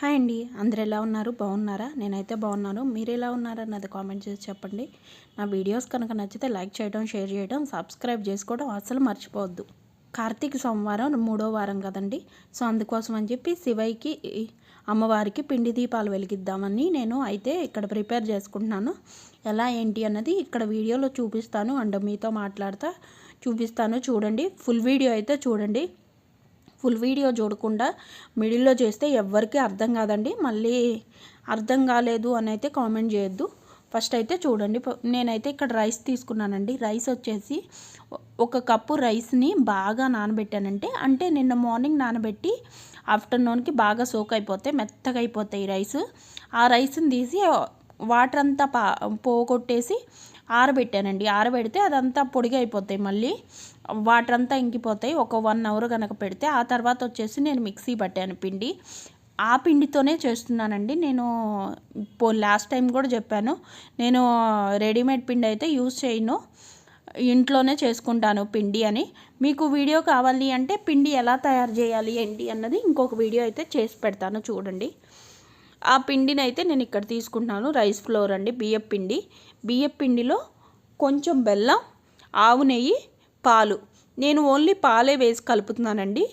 Hi అండి. అందరు ఎలా ఉన్నారు? బాగున్నారా? నేనైతే బాగున్నాను. మీరు ఎలా ఉన్నారా అన్నది కామెంట్ చేసి చెప్పండి. నా వీడియోస్ కనుక నచ్చితే లైక్ చేయడం షేర్ చేయడం సబ్స్క్రైబ్ చేసుకోవడం అస్సలు మర్చిపోవద్దు. కార్తీక సోమవారం మూడో వారం కదండి. సో అందుకోసం అని చెప్పి శివైకి అమ్మవారికి పిండి దీపాలు వెలిగిద్దామని నేను అయితే ఇక్కడ ప్రిపేర్ చేసుకుంటున్నాను. ఎలా ఏంటి అన్నది ఇక్కడ వీడియోలో చూపిస్తాను. అండ్ మీతో మాట్లాడతా చూపిస్తాను. చూడండి. ఫుల్ వీడియో అయితే చూడండి. ఫుల్ వీడియో చూడకుండా మిడిల్లో చేస్తే ఎవ్వరికీ అర్థం కాదండి. మళ్ళీ అర్థం కాలేదు అని అయితే కామెంట్ చేయొద్దు. ఫస్ట్ అయితే చూడండి. నేనైతే ఇక్కడ రైస్ తీసుకున్నానండి. రైస్ వచ్చేసి ఒక కప్పు రైస్ని బాగా నానబెట్టానంటే అంటే నిన్న మార్నింగ్ నానబెట్టి ఆఫ్టర్నూన్కి బాగా సోక్ అయిపోతాయి మెత్తగా అయిపోతాయి రైస్. ఆ రైస్ని తీసి వాటర్ అంతా పా పోగొట్టేసి ఆరబెట్టానండి. ఆరబెడితే అదంతా పొడిగా అయిపోతాయి మళ్ళీ. వాటర్ అంతా ఇంకిపోతాయి. ఒక వన్ అవర్ కనుక పెడితే ఆ తర్వాత వచ్చేసి నేను మిక్సీ పట్టాను పిండి. ఆ పిండితోనే చేస్తున్నానండి. నేను లాస్ట్ టైం కూడా చెప్పాను. నేను రెడీమేడ్ పిండి అయితే యూజ్ చేయను. ఇంట్లోనే చేసుకుంటాను పిండి అని. మీకు వీడియో కావాలి అంటే పిండి ఎలా తయారు చేయాలి ఏంటి అన్నది ఇంకొక వీడియో అయితే చేసి పెడతాను చూడండి. ఆ పిండిని అయితే నేను ఇక్కడ తీసుకుంటున్నాను. రైస్ ఫ్లోర్ అండి. బియ్యం పిండి. బియ్యం పిండిలో కొంచెం బెల్లం ఆవు నెయ్యి పాలు. నేను ఓన్లీ పాలే వేసి కలుపుతున్నానండి.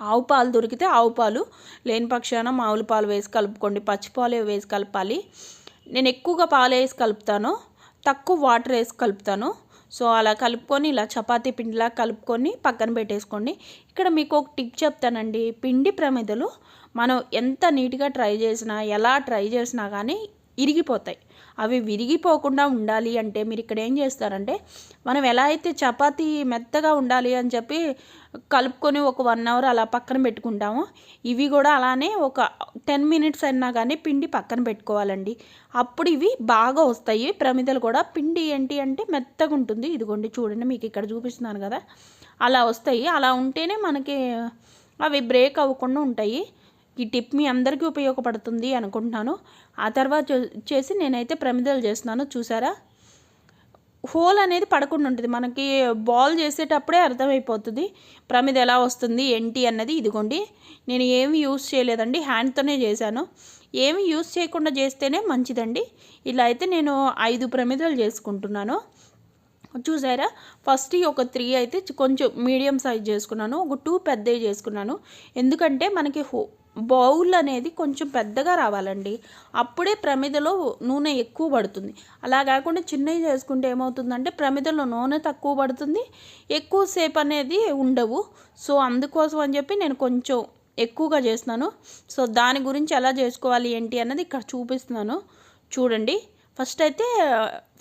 ఆవు పాలు దొరికితే ఆవు పాలు లేని పక్షాన మామూలు పాలు వేసి కలుపుకోండి. పచ్చిపాలే వేసి కలపాలి. నేను ఎక్కువగా పాలు వేసి కలుపుతాను. తక్కువ వాటర్ వేసి కలుపుతాను. సో అలా కలుపుకొని ఇలా చపాతీ పిండిలా కలుపుకొని పక్కన పెట్టేసుకోండి. ఇక్కడ మీకు ఒక టిప్ చెప్తానండి. పిండి ప్రమిదలు మనం ఎంత నీట్గా ట్రై చేసినా ఎలా ట్రై చేసినా కానీ ఇరిగిపోతాయి. అవి విరిగిపోకుండా ఉండాలి అంటే మీరు ఇక్కడ ఏం చేస్తారంటే మనం ఎలా అయితే చపాతీ మెత్తగా ఉండాలి అని చెప్పి కలుపుకొని ఒక వన్ అవర్ అలా పక్కన పెట్టుకుంటాము ఇవి కూడా అలానే ఒక టెన్ మినిట్స్ అయినా కానీ పిండి పక్కన పెట్టుకోవాలండి. అప్పుడు ఇవి బాగా వస్తాయి. ప్రమిదలు కూడా పిండి ఏంటి అంటే మెత్తగా ఉంటుంది. ఇదిగోండి చూడండి మీకు ఇక్కడ చూపిస్తున్నాను కదా. అలా వస్తాయి. అలా ఉంటేనే మనకి అవి బ్రేక్ అవ్వకుండా ఉంటాయి. ఈ టిప్ మీ అందరికీ ఉపయోగపడుతుంది అనుకుంటున్నాను. ఆ తర్వాత చేసి నేనైతే ప్రమిదలు చేస్తున్నాను చూసారా? హోల్ అనేది పడకుండా ఉంటుంది. మనకి బాల్ చేసేటప్పుడే అర్థమైపోతుంది. ప్రమిద ఎలా వస్తుంది ఏంటి అన్నది ఇదిగోండి. నేను ఏమి యూస్ చేయలేదండి హ్యాండ్తోనే చేశాను. ఏమి యూస్ చేయకుండా చేస్తేనే మంచిదండి. ఇలా అయితే నేను ఐదు ప్రమిదలు చేసుకుంటున్నాను. చూసారా? ఫస్ట్ ఒక త్రీ అయితే కొంచెం మీడియం సైజ్ చేసుకున్నాను. ఒక టూ పెద్దవి చేసుకున్నాను. ఎందుకంటే మనకి హో బౌల్ అనేది కొంచెం పెద్దగా రావాలండి. అప్పుడే ప్రమిదలో నూనె ఎక్కువ పడుతుంది. అలా కాకుండా చిన్నవి చేసుకుంటే ఏమవుతుందంటే ప్రమిదలో నూనె తక్కువ పడుతుంది. ఎక్కువసేపు అనేది ఉండవు. సో అందుకోసం అని చెప్పి నేను కొంచెం ఎక్కువగా చేస్తున్నాను. సో దాని గురించి ఎలా చేసుకోవాలి ఏంటి అన్నది ఇక్కడ చూపిస్తున్నాను. చూడండి. ఫస్ట్ అయితే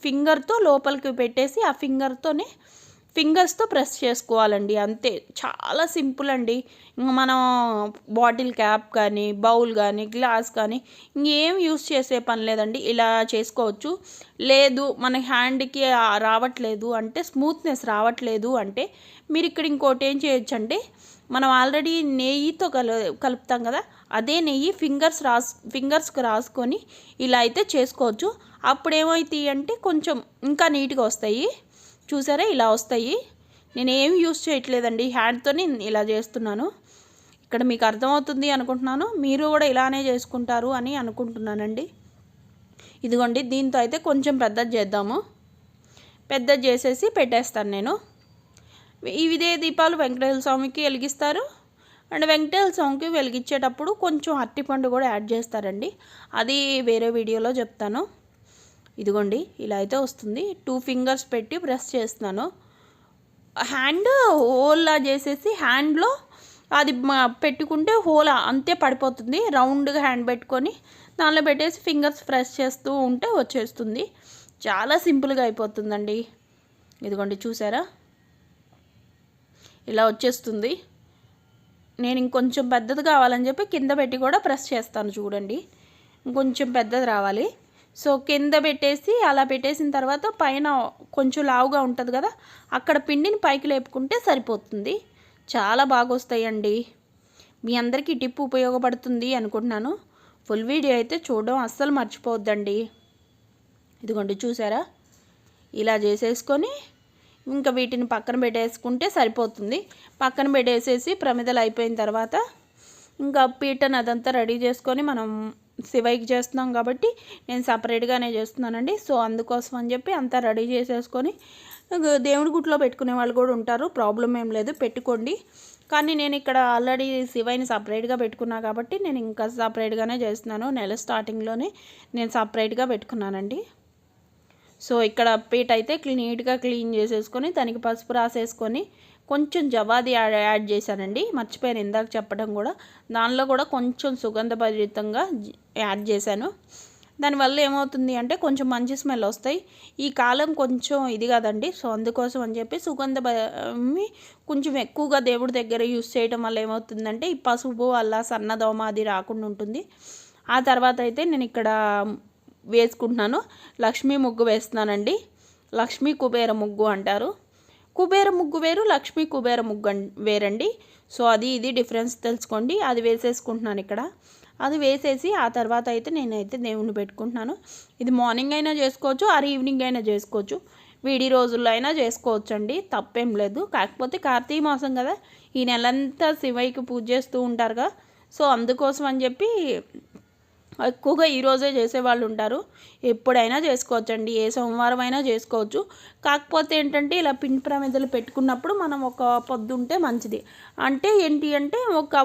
ఫింగర్తో లోపలికి పెట్టేసి ఆ ఫింగర్తోనే ఫింగర్స్తో ప్రెస్ చేసుకోవాలండి అంతే. చాలా సింపుల్ అండి. ఇంకా మనం బాటిల్ క్యాప్ కానీ బౌల్ కానీ గ్లాస్ కానీ ఇంకేం యూస్ చేసే పని లేదండి. ఇలా చేసుకోవచ్చు. లేదు మన హ్యాండ్కి రావట్లేదు అంటే స్మూత్నెస్ రావట్లేదు అంటే మీరు ఇక్కడ ఇంకోటి ఏం చేయొచ్చు అంటే మనం ఆల్రెడీ నెయ్యితో కలు కలుపుతాం కదా అదే నెయ్యి ఫింగర్స్ రాస్ ఫింగర్స్కి రాసుకొని ఇలా అయితే చేసుకోవచ్చు. అప్పుడు ఏమవుతాయి అంటే కొంచెం ఇంకా నీట్గా వస్తాయి. చూసారా ఇలా వస్తాయి. నేను ఏమి యూస్ చేయట్లేదండి నేను ఇలా చేస్తున్నాను. ఇక్కడ మీకు అర్థమవుతుంది అనుకుంటున్నాను. మీరు కూడా ఇలానే చేసుకుంటారు అని అనుకుంటున్నానండి. ఇదిగోండి దీంతో అయితే కొంచెం పెద్దది చేద్దాము. పెద్దది చేసేసి పెట్టేస్తాను నేను. ఇదే దీపాలు వెంకటేశ్వర స్వామికి వెలిగిస్తారు. అండ్ వెంకటేశ్వర స్వామికి వెలిగించేటప్పుడు కొంచెం అరటిపండు కూడా యాడ్ చేస్తారండి. అది వేరే వీడియోలో చెప్తాను. ఇదిగోండి ఇలా అయితే వస్తుంది. టూ ఫింగర్స్ పెట్టి బ్రష్ చేస్తున్నాను. హ్యాండ్ హోల్లా చేసేసి హ్యాండ్లో అది పెట్టుకుంటే హోల్ అంతే పడిపోతుంది. రౌండ్గా హ్యాండ్ పెట్టుకొని దానిలో పెట్టేసి ఫింగర్స్ ప్రెస్ చేస్తూ ఉంటే వచ్చేస్తుంది. చాలా సింపుల్గా అయిపోతుందండి. ఇదిగోండి చూసారా? ఇలా వచ్చేస్తుంది. నేను ఇంకొంచెం పెద్దది కావాలని చెప్పి కింద పెట్టి కూడా ప్రెస్ చేస్తాను చూడండి. ఇంకొంచెం పెద్దది రావాలి. సో కింద పెట్టేసి అలా పెట్టేసిన తర్వాత పైన కొంచెం లావుగా ఉంటుంది కదా అక్కడ పిండిని పైకి లేపుకుంటే సరిపోతుంది. చాలా బాగా వస్తాయండి మీ అందరికీ టిప్ ఉపయోగపడుతుంది అనుకుంటున్నాను. ఫుల్ వీడియో అయితే చూడడం అస్సలు మర్చిపోవద్దండి. ఇదిగోండి చూసారా? ఇలా చేసేసుకొని ఇంకా వీటిని పక్కన పెట్టేసుకుంటే సరిపోతుంది. పక్కన పెట్టేసేసి ప్రమిదలు అయిపోయిన తర్వాత ఇంకా పీటను అదంతా రెడీ చేసుకొని మనం శివయ్యకి చేస్తున్నాం కాబట్టి నేను సపరేట్గానే చేస్తున్నానండి. సో అందుకోసం అని చెప్పి అంతా రెడీ చేసేసుకొని దేవుడి గుట్లో పెట్టుకునే వాళ్ళు కూడా ఉంటారు. ప్రాబ్లం ఏం లేదు పెట్టుకోండి. కానీ నేను ఇక్కడ ఆల్రెడీ శివయ్యని సపరేట్గా పెట్టుకున్నా కాబట్టి నేను ఇంకా సపరేట్గానే చేస్తున్నాను. నెల స్టార్టింగ్లోనే నేను సపరేట్గా పెట్టుకున్నానండి. సో ఇక్కడ పీట అయితే నీట్గా క్లీన్ చేసేసుకొని దానికి పసుపు రాసేసుకొని కొంచెం జవాది యాడ్ యాడ్ చేశానండి. మర్చిపోయాను ఇందాక చెప్పడం కూడా. దానిలో కూడా కొంచెం సుగంధభరితంగా యాడ్ చేశాను. దానివల్ల ఏమవుతుంది అంటే కొంచెం మంచి స్మెల్ వస్తాయి. ఈ కాలం కొంచెం ఇది కదండి. సో అందుకోసం అని చెప్పి సుగంధ కొంచెం ఎక్కువగా దేవుడి దగ్గర యూస్ చేయడం వల్ల ఏమవుతుందంటే ఈ పసుపు వల్ల సన్నదోమ అది రాకుండా ఉంటుంది. ఆ తర్వాత అయితే నేను ఇక్కడ వేసుకుంటున్నాను. లక్ష్మీ ముగ్గు వేస్తున్నానండి. లక్ష్మీ కుబేర ముగ్గు అంటారు. కుబేర ముగ్గు వేరు లక్ష్మీ కుబేర ముగ్గు వేరండి. సో అది ఇది డిఫరెన్స్ తెలుసుకోండి. అది వేసేసుకుంటున్నాను ఇక్కడ. అది వేసేసి ఆ తర్వాత అయితే నేనైతే దేవుణ్ణి పెట్టుకుంటున్నాను. ఇది మార్నింగ్ అయినా చేసుకోవచ్చు ఆర్ ఈవినింగ్ అయినా చేసుకోవచ్చు. వీడి రోజుల్లో అయినా చేసుకోవచ్చు అండి తప్పేం లేదు. కాకపోతే కార్తీక మాసం కదా. ఈ నెలంతా శివయ్యకి పూజ చేస్తూ ఉంటారుగా. సో అందుకోసం అని చెప్పి ఎక్కువగా ఈరోజే చేసేవాళ్ళు ఉంటారు. ఎప్పుడైనా చేసుకోవచ్చండి. ఏ సోమవారం అయినా చేసుకోవచ్చు. కాకపోతే ఏంటంటే ఇలా పిండి ప్రమిదలు పెట్టుకున్నప్పుడు మనం ఒక పొద్దు ఉంటే మంచిది. అంటే ఏంటి అంటే ఒక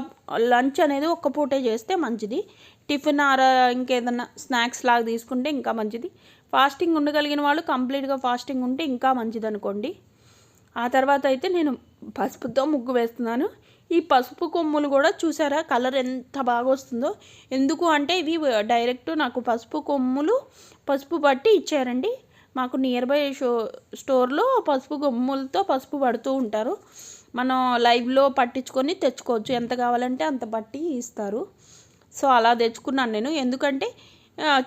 లంచ్ అనేది ఒక్క పూటే చేస్తే మంచిది. టిఫిన్ ఆర్ ఇంకేదన్నా స్నాక్స్ లాగా తీసుకుంటే ఇంకా మంచిది. ఫాస్టింగ్ ఉండగలిగిన వాళ్ళు కంప్లీట్గా ఫాస్టింగ్ ఉంటే ఇంకా మంచిది అనుకోండి ఆ తర్వాత అయితే నేను పసుపుతో ముగ్గు వేస్తున్నాను. ఈ పసుపు కొమ్ములు కూడా చూసారా? కలర్ ఎంత బాగా వస్తుందో. ఎందుకు అంటే ఇవి డైరెక్ట్ నాకు పసుపు కొమ్ములు పసుపు పట్టి ఇచ్చారండి. మాకు నియర్ బై షో స్టోర్లో పసుపు కొమ్ములతో పసుపు పడుతూ ఉంటారు. మనం లైవ్లో పట్టించుకొని తెచ్చుకోవచ్చు. ఎంత కావాలంటే అంత పట్టి ఇస్తారు. సో అలా తెచ్చుకున్నాను నేను. ఎందుకంటే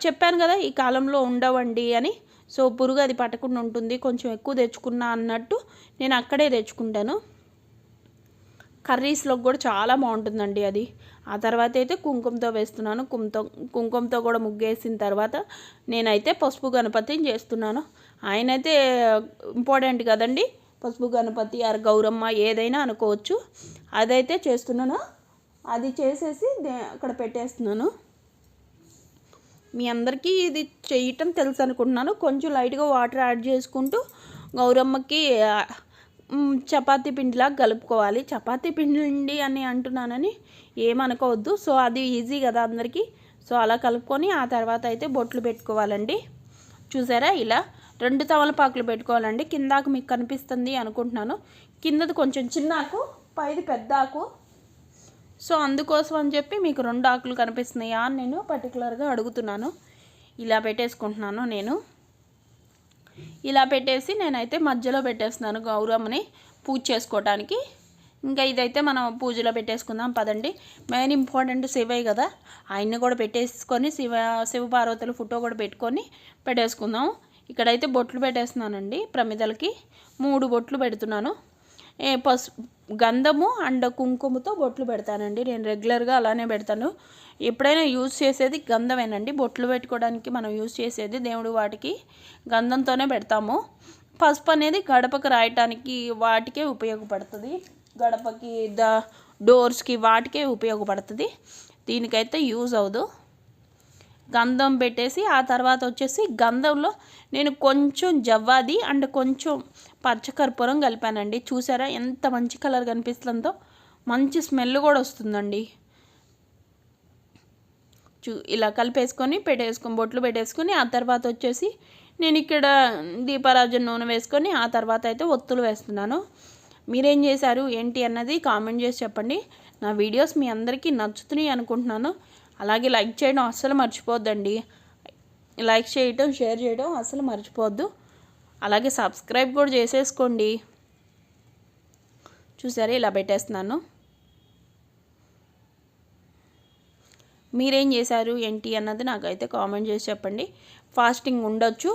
చెప్పాను కదా ఈ కాలంలో ఉండవండి అని. సో పురుగు అది పట్టకుండా ఉంటుంది. కొంచెం ఎక్కువ తెచ్చుకున్నా అన్నట్టు నేను అక్కడే తెచ్చుకుంటాను. కర్రీస్లోకి కూడా చాలా బాగుంటుందండి అది. ఆ తర్వాత అయితే కుంకుమతో వేస్తున్నాను. కుంతో కుంకుమతో కూడా ముగ్గేసిన తర్వాత నేనైతే పసుపు గణపతిని చేస్తున్నాను. ఆయన అయితే ఇంపార్టెంట్ కదండి. పసుపు గణపతి ఆర్ గౌరమ్మ ఏదైనా అనుకోవచ్చు. అదైతే చేస్తున్నాను. అది చేసేసి అక్కడ పెట్టేస్తున్నాను. మీ అందరికీ ఇది చేయటం తెలుసు అనుకుంటున్నాను. కొంచెం లైట్గా వాటర్ యాడ్ చేసుకుంటూ గౌరమ్మకి చపాతీ పిండిలా కలుపుకోవాలి. చపాతీ పిండి అని అంటున్నానని ఏమనుకోవద్దు. సో అది ఈజీ కదా అందరికీ. సో అలా కలుపుకొని ఆ తర్వాత అయితే బొట్లు పెట్టుకోవాలండి. చూసారా ఇలా రెండు తమలపాకులు పెట్టుకోవాలండి. కిందాకు మీకు కనిపిస్తుంది అనుకుంటున్నాను. కిందది కొంచెం చిన్న ఆకు పైది పెద్ద ఆకు సో అందుకోసం అని చెప్పి మీకు రెండు ఆకులు కనిపిస్తున్నాయా అని నేను పర్టికులర్గా అడుగుతున్నాను. ఇలా పెట్టేసుకుంటున్నాను నేను. ఇలా పెట్టేసి నేనైతే మధ్యలో పెట్టేస్తున్నాను గౌరమ్మని పూజ చేసుకోవటానికి. ఇంకా ఇదైతే మనం పూజలో పెట్టేసుకుందాం పదండి. మెయిన్ ఇంపార్టెంట్ శివయ్య కదా. ఆయన్ని కూడా పెట్టేసుకొని శివ శివపార్వతుల ఫోటో కూడా పెట్టుకొని పెట్టేసుకుందాం. ఇక్కడైతే బొట్లు పెట్టేస్తున్నానండి ప్రమిదలకి. మూడు బొట్లు పెడుతున్నాను. పసు గంధము అండ్ కుంకుమతో బొట్లు పెడతానండి. నేను రెగ్యులర్గా అలానే పెడతాను. ఎప్పుడైనా యూజ్ చేసేది గంధమేనండి. బొట్లు పెట్టుకోవడానికి మనం యూజ్ చేసేది దేవుడు వాటికి గంధంతోనే పెడతాము. పసుపు అనేది గడపకు రాయటానికి వాటికే ఉపయోగపడుతుంది. గడపకి ద డోర్స్కి వాటికే ఉపయోగపడుతుంది. దీనికైతే యూజ్ అవ్వదు. గంధం పెట్టేసి ఆ తర్వాత వచ్చేసి గంధంలో నేను కొంచెం జవ్వాది అండ్ కొంచెం పచ్చకర్పూరం కలిపానండి. చూసారా ఎంత మంచి కలర్ కనిపిస్తుందో. మంచి స్మెల్ కూడా వస్తుందండి. చూ ఇలా కలిపేసుకొని పెట్టేసుకొని బొట్లు పెట్టేసుకొని ఆ తర్వాత వచ్చేసి నేను ఇక్కడ దీపారాజన్ నూనె వేసుకొని ఆ తర్వాత అయితే ఒత్తులు వేస్తున్నాను. మీరేం చేశారు ఏంటి అన్నది కామెంట్ చేసి చెప్పండి. నా వీడియోస్ మీ అందరికీ నచ్చుతున్నాయి అనుకుంటున్నాను. అలాగే లైక్ చేయడం అస్సలు మర్చిపోద్దండి. లైక్ చేయటం షేర్ చేయడం అస్సలు మర్చిపోవద్దు అలాగే సబ్స్క్రైబ్ కూడా చేసేసుకోండి. చూసారా ఇలా పెట్టేస్తున్నాను. మీరేం చేశారు ఏంటి అన్నది నాకైతే కామెంట్ చేసి చెప్పండి. ఫాస్టింగ్ ఉండొచ్చు.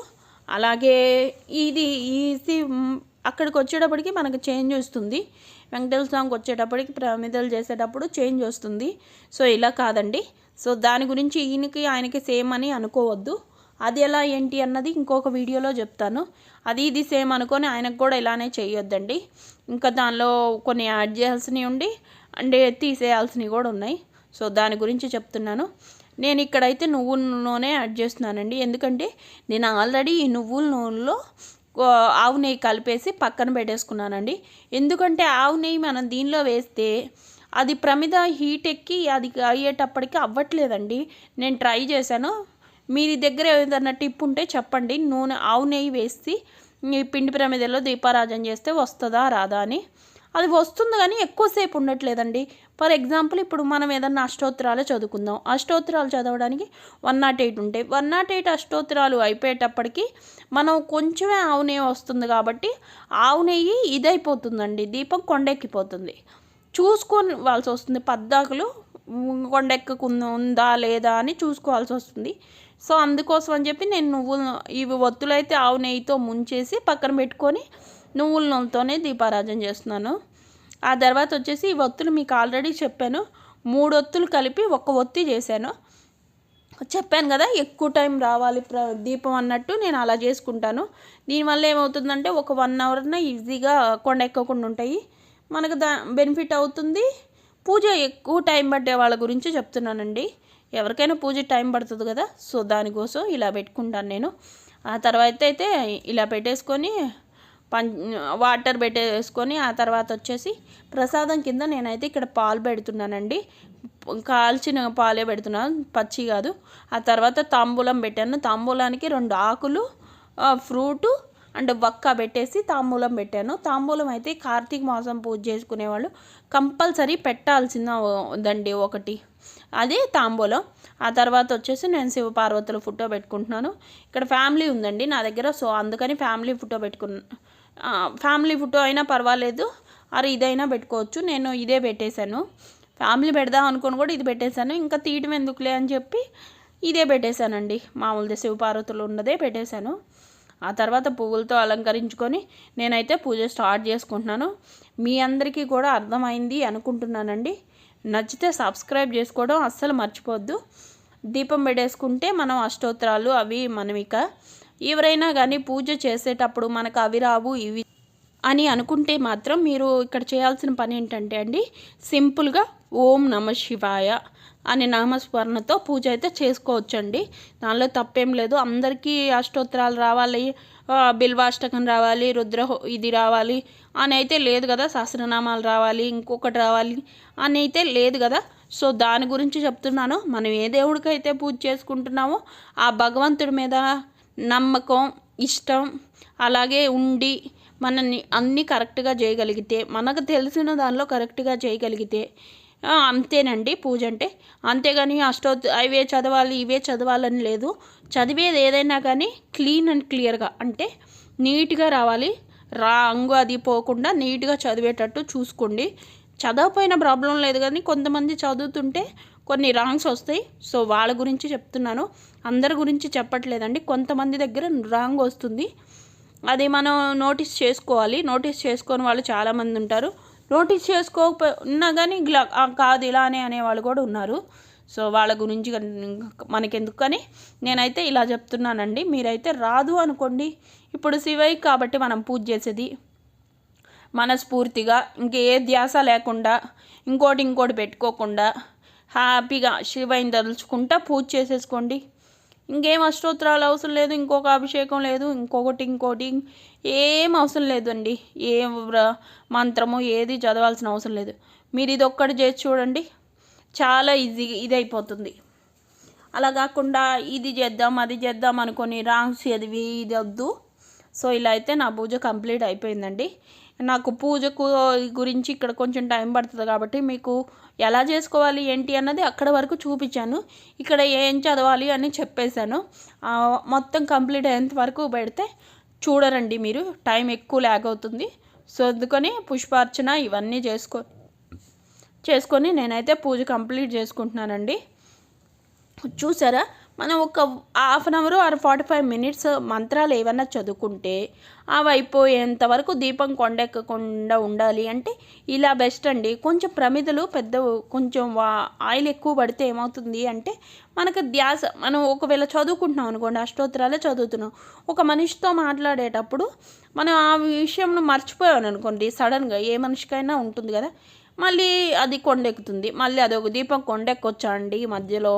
అలాగే ఇది ఇది అక్కడికి వచ్చేటప్పటికి మనకు చేంజ్ వస్తుంది. వెంకటేశ్వర స్వామికి వచ్చేటప్పటికి ప్రమిదలు చేసేటప్పుడు చేంజ్ వస్తుంది. సో ఇలా కాదండి. సో దాని గురించి ఈయనకి ఆయనకి సేమ్ అని అనుకోవద్దు. అది ఎలా ఏంటి అన్నది ఇంకొక వీడియోలో చెప్తాను. అది ఇది సేమ్ అనుకొని ఆయనకు కూడా ఇలానే చేయొద్దండి. ఇంకా దానిలో కొన్ని యాడ్ చేయాల్సినవి ఉండి అండ్ తీసేయాల్సినవి కూడా ఉన్నాయి. సో దాని గురించి చెప్తున్నాను. నేను ఇక్కడైతే నువ్వుల నూనె యాడ్ చేస్తున్నానండి. ఎందుకంటే నేను ఆల్రెడీ ఈ నువ్వుల నూనెలో ఆవు నెయ్యి కలిపేసి పక్కన పెట్టేసుకున్నానండి. ఎందుకంటే ఆవు నెయ్యి మనం దీనిలో వేస్తే అది ప్రమిద హీట్ ఎక్కి అది అయ్యేటప్పటికి అవ్వట్లేదండి. నేను ట్రై చేశాను. మీ దగ్గర ఏదైనా టిప్ ఉంటే చెప్పండి. నూనె ఆవు నెయ్యి వేసి ఈ పిండి ప్రమిదలో దీపారాజన చేస్తే వస్తుందా రాదా అని. అది వస్తుంది కానీ ఎక్కువసేపు ఉండట్లేదండి. ఫర్ ఎగ్జాంపుల్ ఇప్పుడు మనం ఏదన్నా అష్టోత్తరాలు చదువుకుందాం. అష్టోత్తరాలు చదవడానికి వన్ నాట్ ఎయిట్ ఉంటాయి వన్ నాట్ ఎయిట్ అష్టోత్తరాలు అయిపోయేటప్పటికి మనం కొంచెమే ఆవు నెయ్యి వస్తుంది కాబట్టి ఆవు నెయ్యి ఇదైపోతుందండి. దీపం కొండెక్కిపోతుంది. చూసుకొని వాల్సి వస్తుంది పద్దాకులు కొండెక్కకు ఉందా లేదా అని చూసుకోవాల్సి వస్తుంది సో అందుకోసం అని చెప్పి నేను నువ్వులు ఇవి ఒత్తులైతే ఆవు నెయ్యితో ముంచేసి పక్కన పెట్టుకొని నువ్వుల నూనెతోనే దీపారాజన చేస్తున్నాను. ఆ తర్వాత వచ్చేసి ఈ ఒత్తులు మీకు ఆల్రెడీ చెప్పాను. మూడు ఒత్తులు కలిపి ఒక ఒత్తి చేశాను. చెప్పాను కదా ఎక్కువ టైం రావాలి ప్ర దీపం అన్నట్టు నేను అలా చేసుకుంటాను. దీనివల్ల ఏమవుతుందంటే ఒక వన్ అవర్న ఈజీగా కొండ ఎక్కకుండా ఉంటాయి. మనకు దా బెనిఫిట్ అవుతుంది. పూజ ఎక్కువ టైం పట్టే వాళ్ళ గురించి చెప్తున్నానండి. ఎవరికైనా పూజ టైం పడుతుంది కదా సో దానికోసం ఇలా పెట్టుకుంటాను నేను. ఆ తర్వాత అయితే ఇలా పెట్టేసుకొని పం వాటర్ పెట్టేసుకొని ఆ తర్వాత వచ్చేసి ప్రసాదం కింద నేనైతే ఇక్కడ పాలు పెడుతున్నానండి. కాల్చిన పాలే పెడుతున్నాను పచ్చి కాదు. ఆ తర్వాత తాంబూలం పెట్టాను. తాంబూలానికి రెండు ఆకులు ఫ్రూటు అండ్ వక్క పెట్టేసి తాంబూలం పెట్టాను. తాంబూలం అయితే కార్తీక మాసం పూజ చేసుకునేవాళ్ళు. కంపల్సరీ పెట్టాల్సిందండి ఒకటి. అది తాంబూలం. ఆ తర్వాత వచ్చేసి నేను శివపార్వతుల ఫోటో పెట్టుకుంటున్నాను. ఇక్కడ ఫ్యామిలీ ఉందండి నా దగ్గర సో అందుకని ఫ్యామిలీ ఫోటో పెట్టుకున్న ఫ్యామిలీ ఫోటో అయినా పర్వాలేదు. అరే ఇదైనా పెట్టుకోవచ్చు. నేను ఇదే పెట్టేశాను. ఫ్యామిలీ పెడదాం అనుకుని కూడా ఇది పెట్టేశాను. ఇంకా తీయటం ఎందుకులే అని చెప్పి ఇదే పెట్టేశానండి. మామూలుదే శివపార్వతులు ఉన్నదే పెట్టేశాను. ఆ తర్వాత పువ్వులతో అలంకరించుకొని నేనైతే పూజ స్టార్ట్ చేసుకుంటున్నాను. మీ అందరికీ కూడా అర్థమైంది అనుకుంటున్నానండి. నచ్చితే సబ్స్క్రైబ్ చేసుకోవడం అస్సలు మర్చిపోవద్దు దీపం పెట్టేసుకుంటే మనం అష్టోత్తరాలు అవి మనం ఇక ఎవరైనా కానీ పూజ చేసేటప్పుడు మనకు అవి రావు ఇవి అని అనుకుంటే మాత్రం మీరు ఇక్కడ చేయాల్సిన పని ఏంటంటే అండి సింపుల్గా ఓం నమ శివాయ అనే నామస్మరణతో పూజ అయితే చేసుకోవచ్చండి. దానిలో తప్పేం లేదు. అందరికీ అష్టోత్తరాలు రావాలి బిల్వాష్టకం రావాలి రుద్రహో ఇది రావాలి అని అయితే లేదు కదా. సహస్రనామాలు రావాలి ఇంకొకటి రావాలి అని అయితే లేదు కదా. సో దాని గురించి చెప్తున్నాను. మనం ఏ దేవుడికైతే పూజ చేసుకుంటున్నామో ఆ భగవంతుడి మీద నమ్మకం ఇష్టం అలాగే ఉండి మనని అన్నీ కరెక్ట్గా చేయగలిగితే మనకు తెలిసిన దానిలో కరెక్ట్గా చేయగలిగితే అంతేనండి పూజ అంటే అంతేగాని అష్టో అవే చదవాలి ఇవే చదవాలని లేదు. చదివేది ఏదైనా కానీ క్లీన్ అండ్ క్లియర్గా అంటే నీట్గా రావాలి. రాంగు అది పోకుండా నీట్గా చదివేటట్టు చూసుకోండి. చదవపోయిన ప్రాబ్లం లేదు కానీ కొంతమంది చదువుతుంటే కొన్ని రాంగ్స్ వస్తాయి. సో వాళ్ళ గురించి చెప్తున్నాను. అందరి గురించి చెప్పట్లేదండి. కొంతమంది దగ్గర రాంగ్ వస్తుంది. అది మనం నోటీస్ చేసుకోవాలి. నోటీస్ చేసుకొని వాళ్ళు చాలామంది ఉంటారు. నోటీస్ చేసుకోకపో ఉన్నా కానీ ఇలా కాదు ఇలానే అనేవాళ్ళు కూడా ఉన్నారు. సో వాళ్ళ గురించి మనకెందుకని మనకెందుకు కానీ నేనైతే ఇలా చెప్తున్నానండి. మీరైతే రాదు అనుకోండి. ఇప్పుడు శివయ్య కాబట్టి మనం పూజ చేసేది మనస్ఫూర్తిగా ఇంకే ధ్యాస లేకుండా ఇంకోటి ఇంకోటి పెట్టుకోకుండా హ్యాపీగా శివయ్యని తలుచుకుంటా పూజ చేసేసుకోండి. ఇంకేం అష్టోత్తరాలు అవసరం లేదు ఇంకొక అభిషేకం లేదు ఇంకొకటి ఇంకోటి ఏం అవసరం లేదండి. ఏ మంత్రము ఏది చదవాల్సిన అవసరం లేదు. మీరు ఇది ఒక్కటి చేసి చూడండి. చాలా ఈజీ ఇది అయిపోతుంది అలా కాకుండా ఇది చేద్దాం అది చేద్దాం అనుకొని రాంగ్స్ చదివి ఇది వద్దు. సో ఇలా అయితే నా పూజ కంప్లీట్ అయిపోయిందండి. నాకు పూజకు గురించి ఇక్కడ కొంచెం టైం పడుతుంది కాబట్టి మీకు ఎలా చేసుకోవాలి ఏంటి అన్నది అక్కడ వరకు చూపించాను. ఇక్కడ ఏం చదవాలి అని చెప్పేశాను. మొత్తం కంప్లీట్ అయ్యేంత వరకు పెడితే చూడరండి మీరు. టైం ఎక్కువ ల్యాగ్ అవుతుంది. సో అందుకని పుష్పార్చన ఇవన్నీ చేసుకో చేసుకొని నేనైతే పూజ కంప్లీట్ చేసుకుంటున్నానండి. చూసారా? మనం ఒక half an hour or forty five minutes మంత్రాలు ఏమన్నా చదువుకుంటే అవి అయిపోయేంత వరకు దీపం కొండెక్కకుండా ఉండాలి అంటే ఇలా బెస్ట్ అండి. కొంచెం ప్రమిదలు పెద్ద కొంచెం వా ఆయిల్ ఎక్కువ పడితే ఏమవుతుంది అంటే మనకు ధ్యాస మనం ఒకవేళ చదువుకుంటున్నాం అనుకోండి అష్టోత్తరాలే చదువుతున్నాం. ఒక మనిషితో మాట్లాడేటప్పుడు మనం ఆ విషయం మర్చిపోయాను అనుకోండి సడన్గా ఏ మనిషికైనా ఉంటుంది కదా. మళ్ళీ అది కొండెక్కుతుంది. మళ్ళీ అదొక దీపం కొండెక్కొచ్చా అండి మధ్యలో?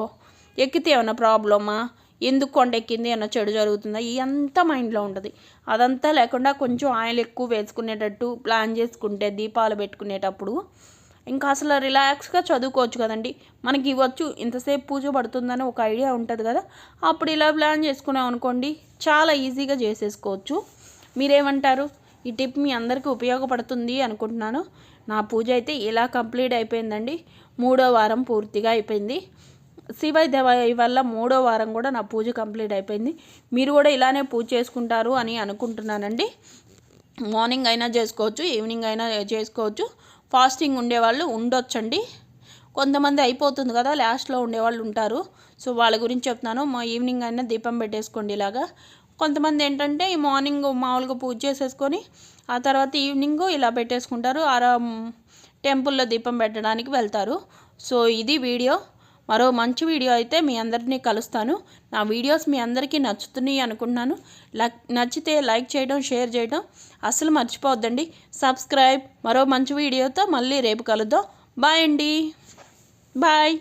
ఎక్కితే ఏమైనా ప్రాబ్లమా? ఎందుకు కొండెక్కింది అన్న చెడు జరుగుతుందా. ఇదంతా మైండ్లో ఉంటుంది. అదంతా లేకుండా కొంచెం ఆయిల్ ఎక్కువ వేసుకునేటట్టు ప్లాన్ చేసుకుంటే దీపాలు పెట్టుకునేటప్పుడు ఇంకా అసలు రిలాక్స్గా చదువుకోవచ్చు కదండి. మనకి ఇవ్వచ్చు ఇంతసేపు పూజ పడుతుందని ఒక ఐడియా ఉంటుంది కదా. అప్పుడు ఇలా ప్లాన్ చేసుకున్నాం అనుకోండి చాలా ఈజీగా చేసేసుకోవచ్చు. మీరేమంటారు? ఈ టిప్ మీ అందరికీ ఉపయోగపడుతుంది అనుకుంటున్నాను. నా పూజ అయితే ఇలా కంప్లీట్ అయిపోయిందండి. మూడో వారం పూర్తిగా అయిపోయింది. శివై దేవ వల్ల మూడో వారం కూడా నా పూజ కంప్లీట్ అయిపోయింది. మీరు కూడా ఇలానే పూజ చేసుకుంటారు అని అనుకుంటున్నానండి. మార్నింగ్ అయినా చేసుకోవచ్చు ఈవినింగ్ అయినా చేసుకోవచ్చు. ఫాస్టింగ్ ఉండేవాళ్ళు ఉండొచ్చండి. కొంతమంది అయిపోతుంది కదా లాస్ట్లో ఉండేవాళ్ళు ఉంటారు. సో వాళ్ళ గురించి చెప్తున్నాను. మా ఈవినింగ్ అయినా దీపం పెట్టేసుకోండి ఇలాగా. కొంతమంది ఏంటంటే ఈ మార్నింగ్ మామూలుగా పూజ చేసేసుకొని ఆ తర్వాత ఈవినింగ్ ఇలా పెట్టేసుకుంటారు. ఆ టెంపుల్లో దీపం పెట్టడానికి వెళ్తారు. సో ఇది వీడియో. మరో మంచి వీడియో అయితే మీ అందరినీ కలుస్తాను. నా వీడియోస్ మీ అందరికీ నచ్చుతున్నాయి అనుకుంటున్నాను. నచ్చితే లైక్ చేయడం షేర్ చేయడం అసలు మర్చిపోవద్దండి. సబ్స్క్రైబ్ మరో మంచి వీడియోతో మళ్ళీ రేపు కలుద్దాం. బాయ్ అండి. బాయ్.